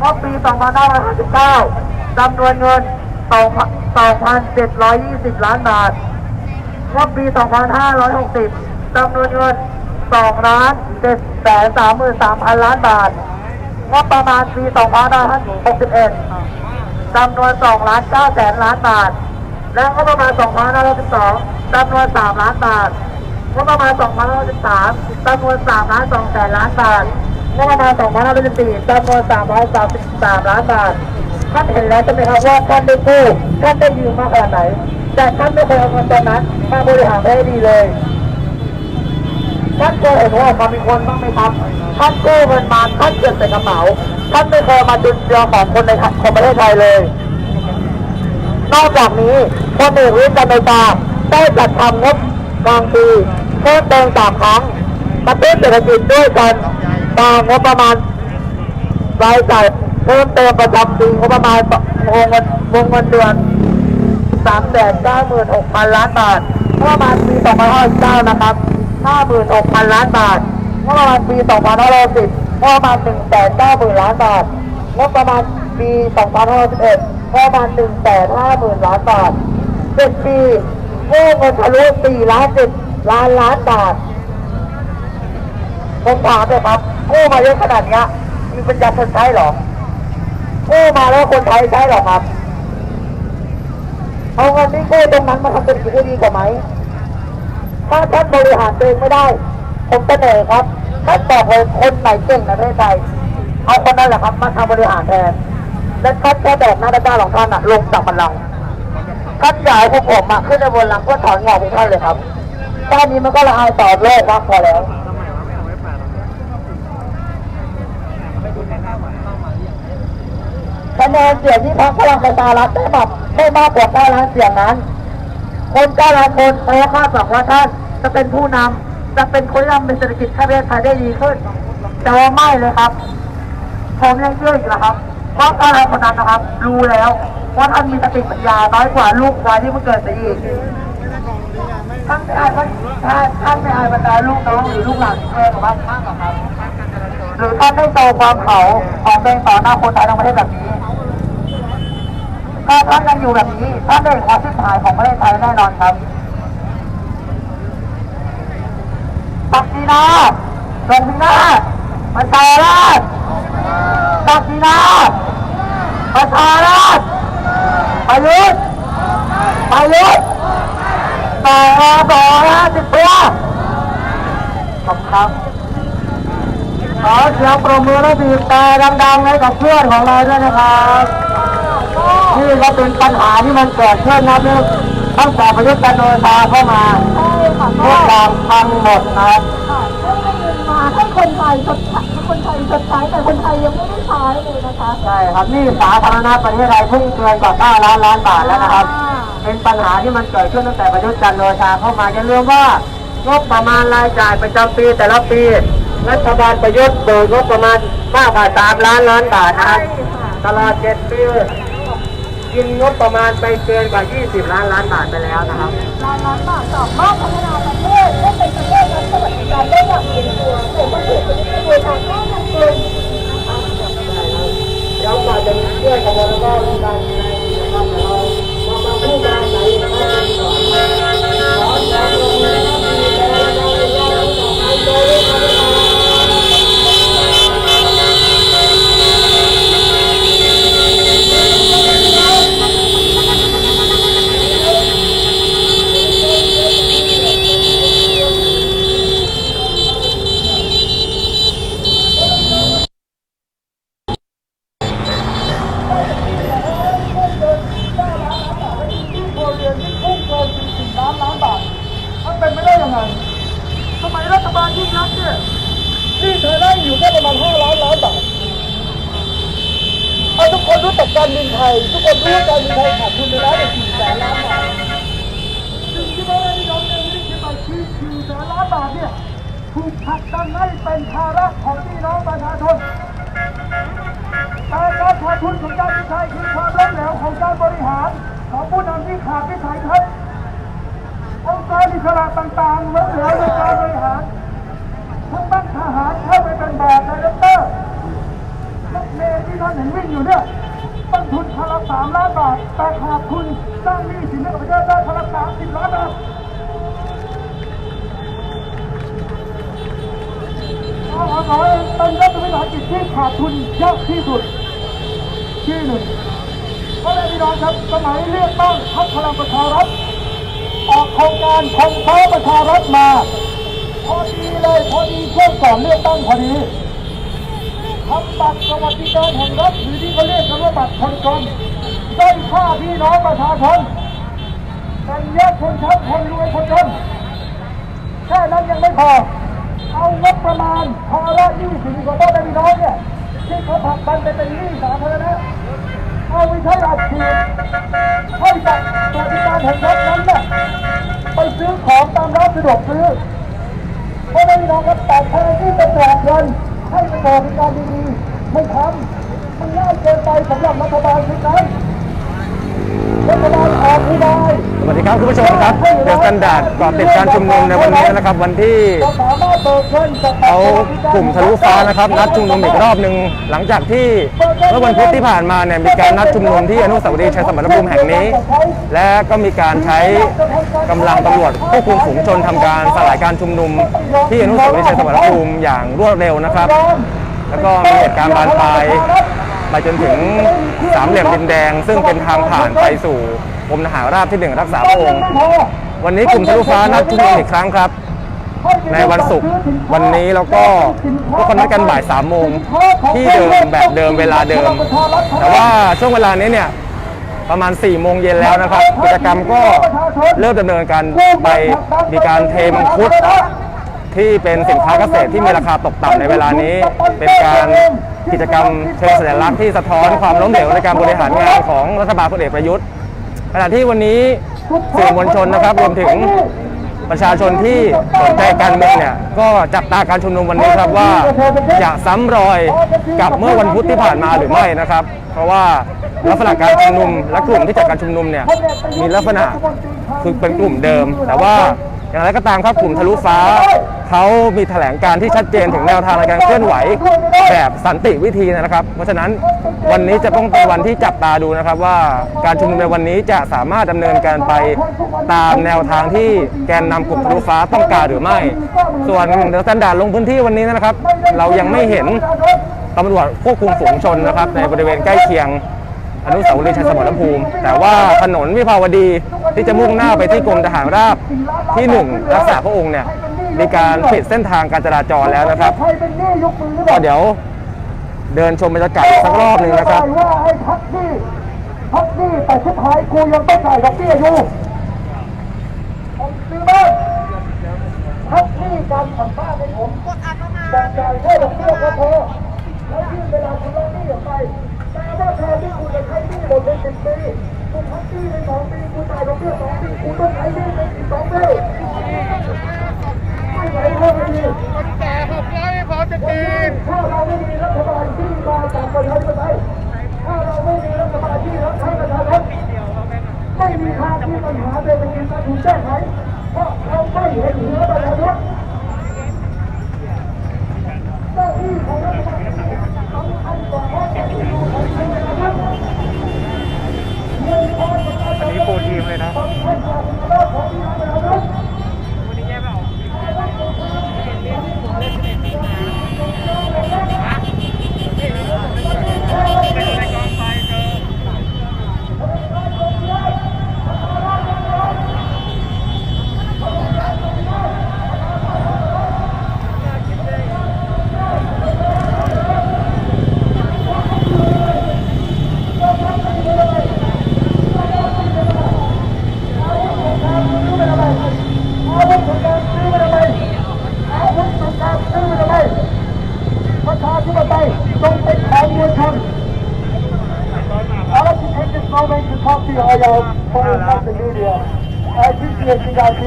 งบปี2559จำนวนเงิน 2,720 ล้านบาท งบปี 2560จำนวนเงิน2ล้าน7แสน33,000 ล้านบาท งบประมาณปี2561จำนวน2ล้าน9แสนล้านบาท และงบประมาณ2512จำนวน 3 ล้านบาท งบประมาณ2513จำนวน3ล้าน2แสนล้านบาท งบประมาณ2514จำนวน333ล้านบาท ท่านเห็นแล้วใช่ไหมครับว่าท่านได้กู้ท่านได้ยืมมากขนาดไหน แต่ท่านไม่เคยเอาเงินตรงนั้นมาบริหารให้ดีเลย ท่านเคยเห็นว่าความมีคนบ้างไหมครับ ท่านกู้เงินมาท่านเก็บใส่กระเป๋า ท่านไม่เคยมาจุนเจือของคนในของประเทศไทยเลย นอกจากนี้พลเอกวิทย์จันทร์โอชาได้จัดทำงบกลางปีเพิ่มเติมสามครั้งกระตุ้นเศรษฐกิจด้วยกัน ตามงบประมาณรายจ่ายเพิ่มเติมประจำปีงบประมาณวงเงินวงเงินเดือนสามแสนเก้าหมื่นหกพันล้านบาทงบประมาณปีสองพันห้าร้อยเก้านะครับห้าหมื่นหกพันล้านบาทงบประมาณปีสองพันห้าร้อยสิบงบประมาณหนึ่งแสนเก้าหมื่นล้านบาทงบประมาณปีสองพันห้าร้อยสิบเอ็ดประมาณ1แสน5หมื่นล้านบาท7ปีกู้เงินทะลุ4ล้าน10ล้านล้านบาท ผมถามเลยครับกู้มาเยอะขนาดเนี้ยมีปัญญาคนใช้หรอกู้มาแล้วคนไทยใช้หรอครับ เอาเงินที่กู้ตรงนั้นมาทำเป็นสิ่งที่ดีกว่าไหม ถ้าท่านบริหารตัวเองไม่ได้ ผมเสนอครับท่านบอกเลยคนไหนเก่งในประเทศไทยเอาคนนั้นแหละครับมาทำบริหารแทน และท่านแค่แบกหน้าด้านของท่านอะลงจากบัลลังก์ท่านให้พวกผมอะขึ้นในบนหลังเพื่อถอนงอกพวกท่านเลยครับแค่นี้มันก็ละอายต่อโลกมากพอแล้ว คะแนนเสียงที่พรรคพลังประชารัฐได้แบบได้มากกว่า9ล้านเสียงนั้น คน9ล้านคนเขาคาดหวังว่าท่านจะเป็นผู้นำจะเป็นคนที่ทำเป็นเศรษฐกิจให้ประเทศไทยได้ดีขึ้น แต่ว่าไม่เลยครับผมยังเชื่ออีกนะครับเพราะ9ล้านคนนั้นนะครับ รู้แล้วว่าท่านมีสติปัญญาน้อยกว่าลูกวายที่เพิ่งเกิดไปอีกท่านไม่อายท่านท่านไม่อายบรรดาลูกน้องหรือลูกหลานที่เคยของบ้านท่านหรอครับ หรือท่านได้โตความเขาของตัวเองต่อหน้าคนไทยทั้งประเทศแบบนี้ ถ้าท่านยังอยู่แบบนี้ท่านได้เห็นความชิบหายของประเทศไทยแน่นอนครับตักดีนาลงพินาศประชาราชตักดีนาประชาราชประยุทธ์ประยุทธ์ต่อรอต่อห้าสิบปีขอบคุณครับ ขอเสียงปรบมือและบีบแต่ดังๆให้กับเพื่อนของเราด้วยนะครับนี่ก็เป็นปัญหาที่มันเกิดขึ้นนะนี่ตั้งแต่ประยุทธ์จันทร์โอชาเข้ามาใช่ค่ะทุกอย่างพังหมดนะครับก็ได้เงินมาให้คนไทยชดใช้คนไทยชดใช้แต่คนไทยยังไม่ได้ใช้เลยนะคะใช่ครับนี่สาธารณะประเทศไทยพุ่งเกินกว่า9ล้านล้านบาทแล้วนะครับ เป็นปัญหาที่มันเกิดขึ้นตั้งแต่ประยุทธ์จันทร์โอชาเข้ามาอย่าลืมว่างบประมาณรายจ่ายประจำปีแต่ละปี รัฐบาลประยุทธ์เบิกงบประมาณมากกว่า3ล้านล้านบาทนะครับตลอด7ปีกินงบประมาณไปเกินกว่า 20 ล้านล้านบาทไปแล้วนะครับล้านล้านบาทสามารถพัฒนาประเทศให้เป็นประเทศรัฐสวัสดิการได้อย่างเป็นตัวเศรษฐกิจโดยทางแค่เงินเดือนเรากว่าจะเชื่อกับเราแล้วก็มีการนะครับเราเรามาพูดกันไหนนะครับขอแรงลงมือมีแต่เราเราต่อไปโตเลยครับ ครัวเรือนที่พุ่งเกิน40ล้านล้านบาท มันเป็นไม่ได้ยังไงสมัยรัฐบาลยิ่งรักษณ์เนี่ยนี่เธอได้อยู่แค่ประมาณ5ล้านล้านบาทเอาทุกคนรู้จั การบินไทย ทุกคนรู้ว่าการบินไทยขาดทุนไปแล้วเนี่แสนล้านบาทสิ่งที่พระนายกเองที่คิดมาคือ4แสนล้านบาทเนี่ยถูกผลักดันให้เป็นภาระของพี่น้องประชาชนแต่การขาดทุนของการบินไทยคือความล้มเหลวของการบริหาร ของผู้นำที่ขาดวิสัยทัศน์องค์กรอิสระต่างๆล้มเหลวในการบริหารทั้งบ้านทหารเข้าไปเป็นแบบไดเรคเตอร์และเมล์ที่ท่านเห็นวิ่งอยู่เนี่ย ต้นทุนคันละสามล้านบาท แต่ขาดทุนสร้างหนี้สินให้กับประเทศได้คันละสามสิบล้านบาทเอาเอาเอาเป็นรัฐวิสาหกิจที่ขาดทุนยากที่สุดที่หนึ่งเพราะในพี่น้องครับสมัยเลือกตั้งพรรคพลังประชารัฐออกโครงการคงฟ้าประชารัฐมา พอดีเลยพอดีช่วงก่อนเลือกตั้งพอดี ทำบัตรสวัสดิการแห่งรัฐหรือที่เขาเรียกกันว่าบัตรคนจนได้ค่าพี่น้องประชาชนแบ่งแยกชนชั้นคนรวยคนจนแค่นั้นยังไม่พอ เอางบประมาณภาระหนี้สินของพ่อแม่พี่น้องเนี่ยที่เขาผักดันไปเป็นหนี้สาธารณะเอาไปใช้อัดฉีดให้กับสวัสดิการแห่งรัฐนั้นน่ะไปซื้อของตามร้านสะดวกซื้อเพราะฉะนั้นพี่น้องครับแต่แทนที่จะแจกเงิน ให้ไปบริการดีๆไม่ทำมันง่ายเกินไปสำหรับรัฐบาลชุดนั้นรัฐบาลออกอุบายสวัสดีครับคุณผู้ชมครับเดอะสแตนดาร์ดก่อติดการชุมนุมในวันนี้นะครับ วันที่เบิกเงินจากเขากลุ่มทะลุฟ้านะครับ นัดชุมนุมอีกรอบหนึ่งหลังจากที่เมื่อวันพุธที่ผ่านมาเนี่ยมีการนัดชุมนุมที่อนุสาวรีย์ชัยสมรภูมิแห่งนี้ และก็มีการใช้กำลังตำรวจควบคุมฝูงชนทำการสลายการชุมนุม ที่อนุสาวรีย์ชัยสมรภูมิอย่างรวดเร็วนะครับ แล้วก็มีเหตุการณ์บานปลายไปจนถึงสามเหลี่ยมดินแดง ซึ่งเป็นทางผ่านไปสู่กรมทหารราบที่หนึ่งรักษาพระองค์วันนี้กลุ่มทะลุฟ้านัดชุมนุมอีกครั้งครับ ในวันศุกร์วันนี้แล้วก็พวกคนนัดกันบ่ายสามโมงที่เดิมแบบเดิมเวลาเดิม แต่ว่าช่วงเวลานี้เนี่ย ประมาณ4ี่โมงเย็นแล้วนะครับ กิจกรรมก็เริ่มดำเนินการไปมีการเทมังคุดที่เป็นสินค้าเกษตรที่มีราคาตกต่ำในเวลานี้ เป็นการกิจกรรมเชิงสัญลักษณ์ที่สะท้อนความล้มเหลวในการบริหารงานของรัฐบาลพลเอกประยุทธ์ขณะที่วันนี้สื่อมวลชนนะครับรวมถึงประชาชนที่สนใจการเมืองเนี่ยก็จับตาการชุมนุมวันนี้ครับว่าจะซ้ำรอยกับเมื่อวันพุธที่ผ่านมาหรือไม่นะครับ เพราะว่า ลักษณะการชุมนุมและกลุ่มที่จัดการชุมนุมเนี่ยมีลักษณะคือเป็นกลุ่มเดิม แต่ว่าอย่างไรก็ตามครับกลุ่มทะลุฟ้าเขามีแถลงการที่ชัดเจนถึงแนวทางในการเคลื่อนไหวแบบสันติวิธีนะครับ เพราะฉะนั้นวันนี้จะต้องเป็นวันที่จับตาดูนะครับ ว่าการชุมนุมในวันนี้จะสามารถดำเนินการไปตามแนวทางที่แกนนำกลุ่มทะลุฟ้าต้องการหรือไม่ ส่วนเดอะสแตนดาร์ดลงพื้นที่วันนี้นะครับ เรายังไม่เห็นตำรวจควบคุมฝูงชนนะครับ ในบริเวณใกล้เคียง อนุสาวรีย์ชัยสมรภูมิ แต่ว่าถนนวิภาวดีที่จะมุ่งหน้าไปที่กรมทหารราบที่หนึ่งรักษาพระองค์เนี่ยมีการปิดเส้นทางการจราจรแล้วนะครับเป็นหนี้ยกมือหรือเปก็ล่าเดี๋ยวเดินชมบรรยากาศอีกสักรอบหนึ่งนะครับว่าให้พักนี้พักนี้แต่สุดท้ายกูยังต้องจ่ายดอกเบี้ยอยู่ผมซื้อบ้านพักนี้การผ่อนบ้านให้ผมแต่จ่ายแค่ดอกเบี้ยก็พอแล้วยื่นเวลาชำระหนี้ออกไป แต่ว่าแทนที่คุณจะใช้หนี้หมดในสิบปีคุณพักหนี้ในสองปีคุณจ่ายดอกเบี้ยสองปีคุณต้องใช้หนี้ในสิบสองปีไม่ไหวแล้วไม่ดีแต่หกร้อยไม่พอจะกินถ้าเราไม่มีรัฐบาลที่มาจากประชาธิปไตยถ้าเราไม่มีรัฐบาลที่รักษาประชาชนไม่มีทางที่ปัญหาเศรษฐกิจจะถูกแก้ไขเพราะเราไม่เห็นหัวประ 谢谢。